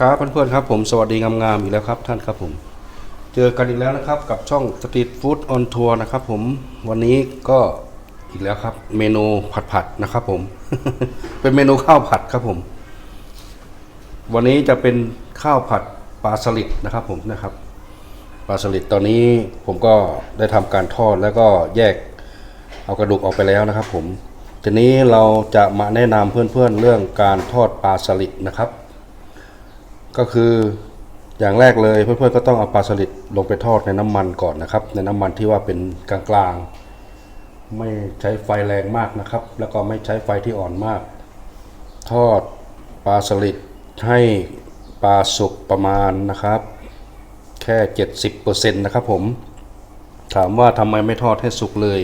ครับเพื่อนๆครับผมสวัสดีงามๆอีกแล้วครับท่านครับผม เจอกันอีกแล้วนะครับกับช่องสตรีทฟู้ดออนทัวร์นะครับผมวันนี้ก็อีกแล้วครับ เมนูผัดๆนะครับผม เป็นเมนูข้าวผัดครับผม วันนี้จะเป็นข้าวผัดปลาสลิดนะครับผมนะครับปลาสลิดตอนนี้ผมก็ได้ทำการทอดแล้วก็แยกเอากระดูกออกไปแล้วนะครับ ผมทีนี้เราจะมาแนะนำเพื่อนๆเรื่องการทอดปลาสลิดนะครับ ก็คืออย่างแรกเลยเพื่อนๆก็ต้องเอาปลาสลิดลงไปทอดในน้ำมันก่อนนะครับ ในน้ำมันที่ว่าเป็นกลางๆ ไม่ใช้ไฟแรงมากนะครับ แล้วก็ไม่ใช้ไฟที่อ่อนมาก ทอดปลาสลิดให้ปลาสุกประมาณนะครับ แค่ 70%นะครับผมถามว่าทำไมไม่ทอดให้สุกเลย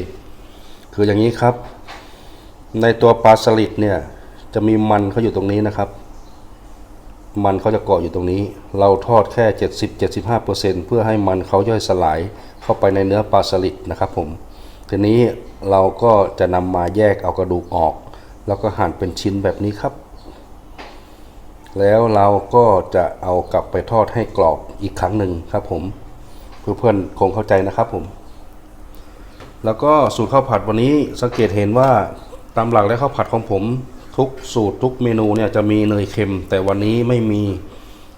คืออย่างนี้ครับ ในตัวปลาสลิดเนี่ยจะมีมันเขาอยู่ตรงนี้นะครับ มันเขาจะเกาะอยู่ตรงนี้ เราทอดแค่ 70-75%เพื่อให้มันเขาย่อยสลายเข้าไปในเนื้อปลาสลิดนะครับผมทีนี้เราก็จะนำมาแยกเอากระดูกออก แล้วก็หั่นเป็นชิ้นแบบนี้ครับ แล้วเราก็จะเอากลับไปทอดให้กรอบอีกครั้งหนึ่งครับผมเพื่อนๆคงเข้าใจนะครับผม แล้วก็สูตรข้าวผัดวันนี้สังเกตเห็นว่าตามหลักและข้าวผัดของผม ทุกสูตรทุกเมนูเนี่ยจะมีเนยเค็ม แต่วันนี้ไม่มี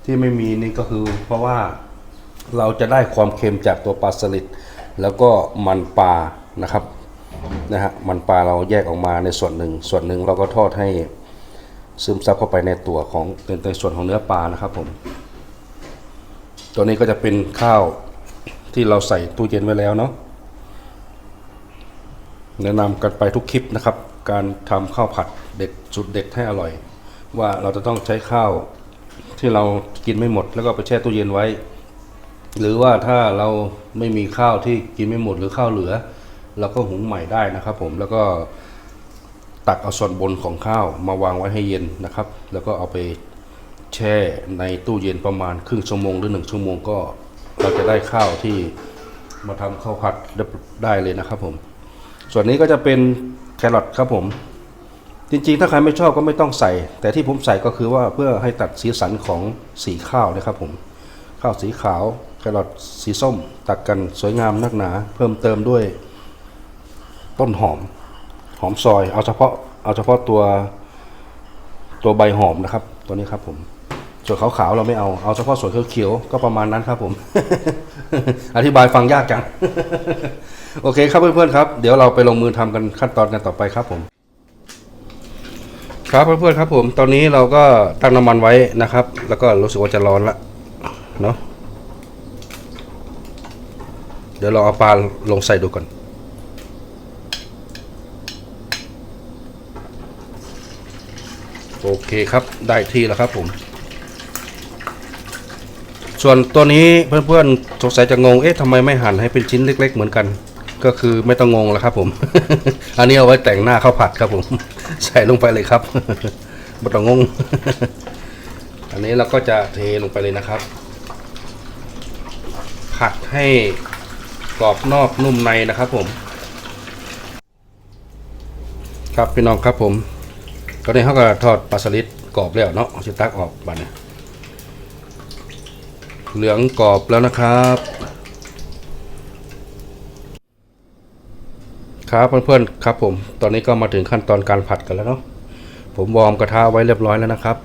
ที่ไม่มีนี่ก็คือเพราะว่าเราจะได้ความเค็มจากตัวปลาสลิดแล้วก็มันปลานะครับนะฮะมันปลาเราแยกออกมาในส่วนหนึ่ง ส่วนหนึ่งเราก็ทอดให้ซึมซับเข้าไปในตัวของในในส่วนของเนื้อปลานะครับผมตัวนี้ก็จะเป็นข้าวที่เราใส่ตู้เย็นไว้แล้วเนาะแนะนำกันไปทุกคลิปนะครับ การทำข้าวผัดเด็ดสุดเด็ดให้อร่อย ว่าเราจะต้องใช้ข้าวที่เรากินไม่หมด แล้วก็ไปแช่ตู้เย็นไว้ หรือว่าถ้าเราไม่มีข้าวที่กินไม่หมดหรือข้าวเหลือเราก็หุงใหม่ได้นะครับ ผมแล้วก็ตักเอาส่วนบนของข้าวมาวางไว้ให้เย็นนะครับ แล้วก็เอาไปแช่ในตู้เย็นประมาณครึ่งชั่วโมงหรือหนึ่งชั่วโมงก็เราจะได้ข้าวที่มาทำข้าวผัดได้เลยนะครับผม ส่วนนี้ก็จะเป็น รอทครับผมจริงๆ ถ้าใครไม่ชอบก็ไม่ต้องใส่ แต่ที่ผมใส่ก็คือว่าเพื่อให้ตัดสีสันของสีข้าวนะครับผม ข้าวสีขาวแครอทสีส้ม ตัดกันสวยงามนักหนา เพิ่มเติมด้วย ต้นหอม หอมซอย เอาเฉพาะเอาเฉพาะตัวตัวใบหอมนะครับ ตัวนี้ครับผม ส่วนขาวๆเราไม่เอา เอาเฉพาะส่วนเขียวๆก็ประมาณนั้นครับผม อธิบายฟังยากจัง โอเคครับเพื่อนๆครับ เดี๋ยวเราไปลงมือทำกันขั้นตอนกันต่อไปครับผม ครับเพื่อนๆครับผม ตอนนี้เราก็ตั้งน้ำมันไว้นะครับ แล้วก็รู้สึกว่าจะร้อนละเนาะ เดี๋ยวเราเอาปลาลงใส่ดูก่อนโอเคครับ ได้ที่แล้วครับผม ส่วนตัวนี้เพื่อนๆสงสัยจะงง เอ๊ะทำไมไม่หั่นให้เป็นชิ้นเล็ก ๆ เหมือนกัน ก็คือไม่ต้องงงแล้วครับผม อันนี้เอาไว้แต่งหน้าข้าวผัดครับผม ใส่ลงไปเลยครับไม่ต้องงง อันนี้เราก็จะเทลงไปเลยนะครับ ผัดให้กรอบนอกนุ่มในนะครับผม ครับพี่น้องครับผมตอนนี้เขาก็ทอดปลาสลิดกรอบแล้วเนาะเอาชิตักออกบัดนี้เเหลืองกรอบแล้วนะครับ ครับเพื่อนๆครับผม ตอนนี้ก็มาถึงขั้นตอนการผัดกันแล้วเนาะผมวอร์มกระทะไว้เรียบร้อยแล้วนะครับ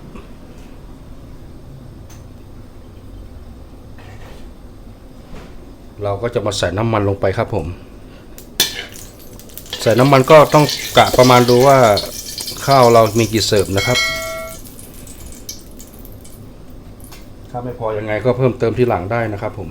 เราก็จะมาใส่น้ำมันลงไปครับผม ใส่น้ำมันก็ต้องกะประมาณดูว่าข้าวเรามีกี่เสิร์ฟนะครับ ถ้าไม่พอยังไงก็เพิ่มเติมที่หลังได้นะครับผม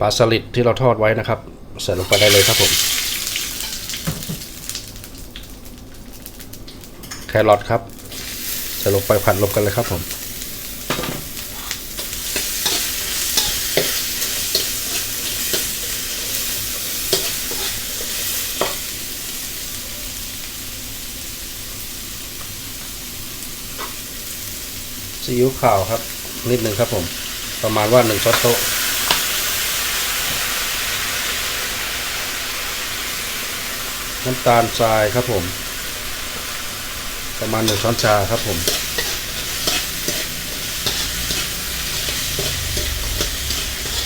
ปลาสลิดที่เราทอดไว้นะครับ ใส่ลงไปได้เลยครับผม แครอทครับ ใส่ลงไปผัดลงกันเลยครับผม ซีอิ๊วขาวครับ นิดหนึ่งครับผม ประมาณว่าหนึ่งช้อนโต๊ะน้ำตาลทรายครับผม ประมาณหนึ่งช้อนชาครับผม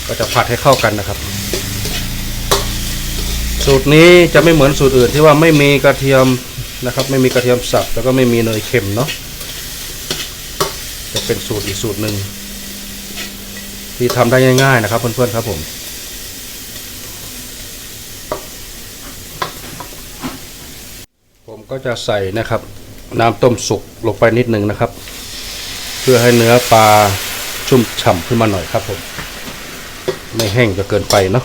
ก็จะผัดให้เข้ากันนะครับ สูตรนี้จะไม่เหมือนสูตรอื่นที่ว่าไม่มีกระเทียมนะครับ ไม่มีกระเทียมสับแล้วก็ไม่มีเนยเค็มเนาะจะ เป็นสูตรอีกสูตรหนึ่งที่ทำได้ง่าย ๆ นะครับเพื่อนๆครับผมผมก็จะใส่นะครับ น้ำต้มสุกลงไปนิดนึงนะครับ เพื่อให้เนื้อปลาชุ่มฉ่ำขึ้นมาหน่อยครับผม ไม่แห้งจนเกินไปเนาะ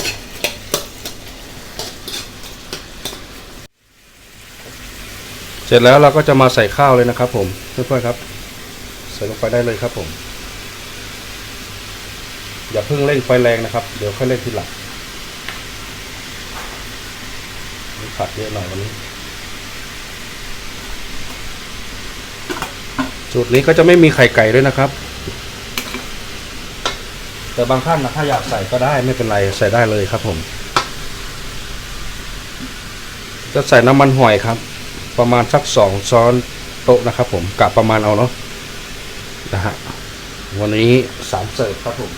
เสร็จแล้วเราก็จะมาใส่ข้าวเลยนะครับผมเพื่อนๆครับ ใส่ลงไปได้เลยครับผม อย่าเพิ่งเร่งไฟแรงนะครับ เดี๋ยวค่อยเร่งทีหลังผัดเยอะหน่อยวันนี้สูตรนี้ก็จะไม่มีไข่ไก่ด้วยนะครับ แต่บางท่านนะถ้าอยากใส่ก็ได้ไม่เป็นไรใส่ได้เลยครับผม จะใส่น้ำมันหอยครับ ประมาณสักสองช้อนโต๊ะนะครับผมกะประมาณเอาเนาะ นะฮะวันนี้สามเสิร์ฟครับผม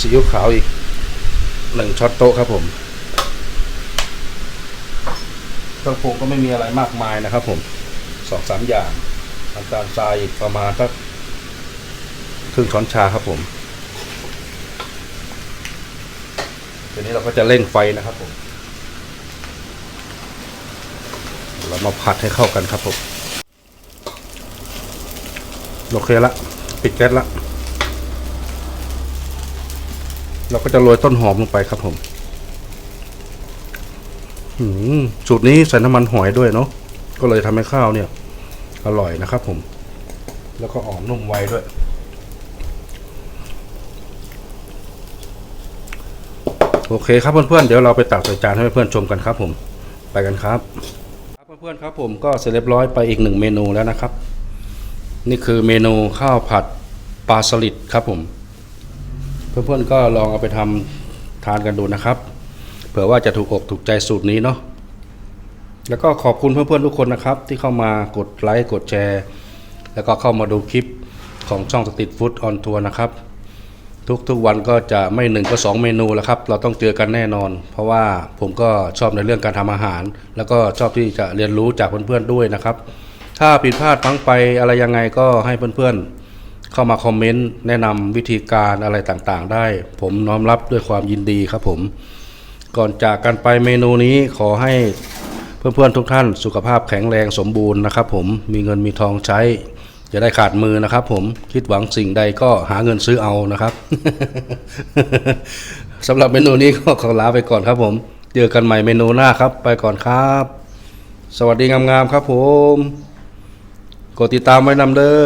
ซีอิ๊วขาวอีกหนึ่งช้อนโต๊ะครับผมเครื่องปรุงก็ไม่มีอะไรมากมายนะครับผมสองสามอย่างน้ำตาลทรายประมาณสักครึ่งช้อนชาครับผมทีนี้เราก็จะเร่งไฟนะครับผม เรามาผัดให้เข้ากันครับผมโอเคละปิดแก๊สละเราก็จะโรยต้นหอมลงไปครับผมอืมสูตรนี้ใส่น้ำมันหอยด้วยเนาะก็เลยทำให้ข้าวเนี่ย อร่อยนะครับผม แล้วก็หอมนุ่มไวด้วยโอเคครับเพื่อนๆเดี๋ยวเราไปตักใส่จานให้เพื่อนๆชมกันครับผม ไปกันครับ เพื่อนๆครับผมก็เสร็จเรียบร้อยไปอีกหนึ่งเมนูแล้วนะครับ นี่คือเมนูข้าวผัดปลาสลิดครับผม เพื่อนๆก็ลองเอาไปทำทานกันดูนะครับ เผื่อว่าจะถูกอกถูกใจสูตรนี้เนาะแล้วก็ขอบคุณเพื่อนๆทุกคนนะครับ ที่เข้ามากดไลค์กดแชร์ แล้วก็เข้ามาดูคลิปของช่องสตรีทฟู้ดออนทัวร์นะครับ ทุกๆวันก็จะไม่หนึ่งก็สองเมนูแล้วครับ เราต้องเจอกันแน่นอน เพราะว่าผมก็ชอบในเรื่องการทำอาหาร แล้วก็ชอบที่จะเรียนรู้จากเพื่อนๆด้วยนะครับ ถ้าผิดพลาดพลั้งไปอะไรยังไงก็ให้เพื่อนๆ เข้ามาคอมเมนต์แนะนำวิธีการอะไรต่างๆ ได้ ผมน้อมรับด้วยความยินดีครับผม ก่อนจากกันไปเมนูนี้ขอให้เพื่อนๆทุกท่านสุขภาพแข็งแรงสมบูรณ์นะครับ ผมมีเงินมีทองใช้ จะได้ขาดมือนะครับ ผมคิดหวังสิ่งใดก็หาเงินซื้อเอานะครับสำหรับเมนูนี้ก็ขอลาไปก่อนครับผม เจอกันใหม่เมนูหน้าครับ ไปก่อนครับ สวัสดีงามๆครับผม กดติดตามไว้นำเด้อ